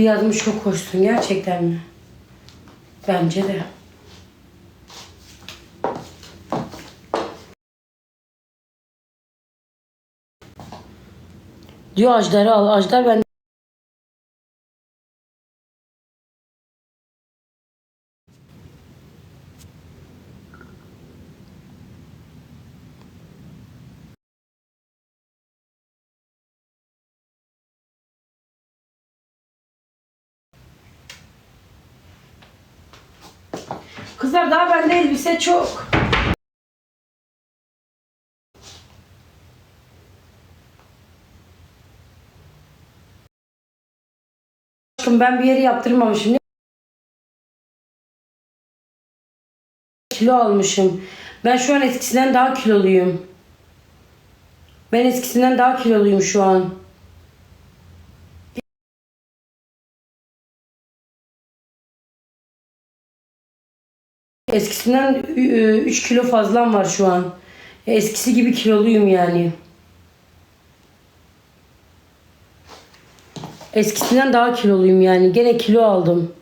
Yazmış çok hoşsun gerçekten mi? Bence de. Diyor Ajdar'ı al. Ajdar ben Kızlar daha bende elbise çok. Aşkım ben bir yeri yaptırmamışım. Kilo almışım. Ben şu an eskisinden daha kiloluyum. Ben eskisinden daha kiloluyum şu an. Eskisinden 3 kilo fazlam var şu an. Eskisi gibi kiloluyum yani. Eskisinden daha kiloluyum yani. Gene kilo aldım.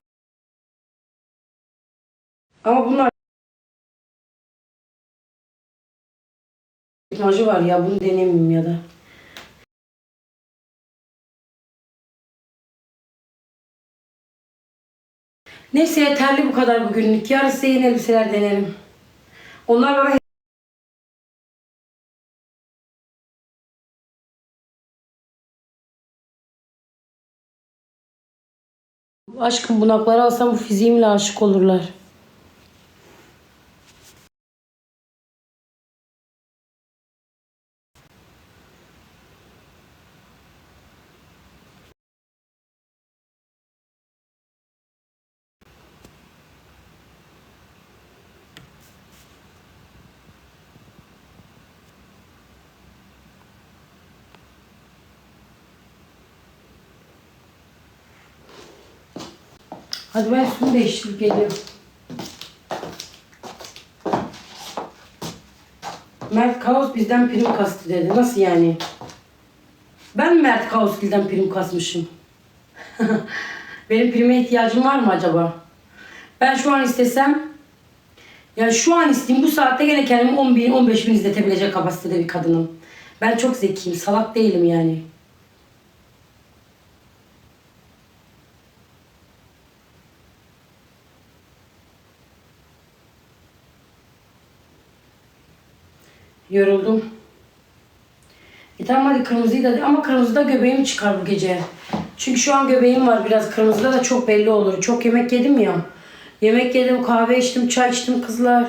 Ama bunlar imajı var ya bunu denemeyeyim ya da. Neyse yeterli bu kadar bugünlük. Yarın size yeni elbiseler denerim. Onlar bana Aşkım bunakları alsam bu fiziğimle aşık olurlar. Hadi ben üstümü değiştirip geliyorum. Mert Kaos bizden prim kastı dedi. Nasıl yani? Ben Mert Kaosgil'den prim kasmışım? Benim prime ihtiyacım var mı acaba? Ben şu an istesem yani şu an isteyeyim bu saatte gene kendimi 10 bin 15 bin izletebilecek kapasitede bir kadınım. Ben çok zekiyim. Salak değilim yani. Yoruldum. E tamam hadi kırmızıyı da ama kırmızıda göbeğim çıkar bu gece. Çünkü şu an göbeğim var biraz kırmızıda da çok belli olur. Çok yemek yedim ya. Yemek yedim, kahve içtim, çay içtim kızlar.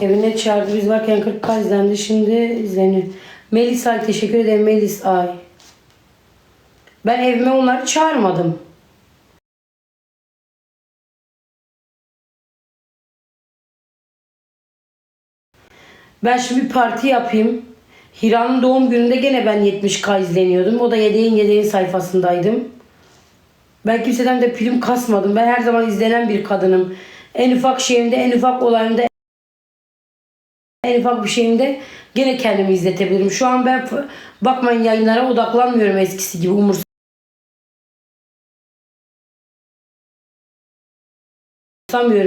Evine çağırdı. Biz varken 40 izlendi. Şimdi izleniyor. Melis Ay teşekkür ederim Melis Ay. Ben evime onları çağırmadım. Ben şimdi bir parti yapayım. Hira'nın doğum gününde gene ben 70k izleniyordum. O da yedeğin yedeğin sayfasındaydım. Ben kimseden de prim kasmadım. Ben her zaman izlenen bir kadınım. En ufak şeyimde, en ufak olayımda, en ufak bir şeyimde gene kendimi izletebilirim. Şu an ben bakmayın yayınlara odaklanmıyorum eskisi gibi umursamıyorum.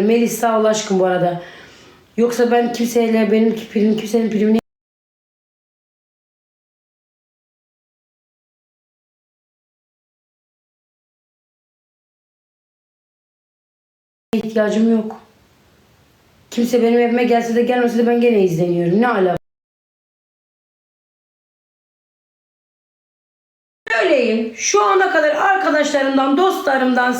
Melis sağ ol aşkım bu arada. Yoksa ben kimseyle benim prim, kimsenin primini ihtiyacım yok. Kimse benim evime gelse de gelmese de ben gene izleniyorum. Ne alaka? Söyleyeyim. Şu ana kadar arkadaşlarımdan, dostlarımdan,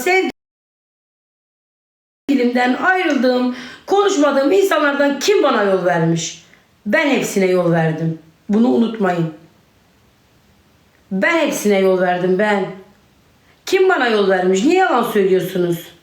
sevgilimden ayrıldığım, konuşmadığım insanlardan kim bana yol vermiş? Ben hepsine yol verdim. Bunu unutmayın. Ben hepsine yol verdim ben. Kim bana yol vermiş? Niye yalan söylüyorsunuz?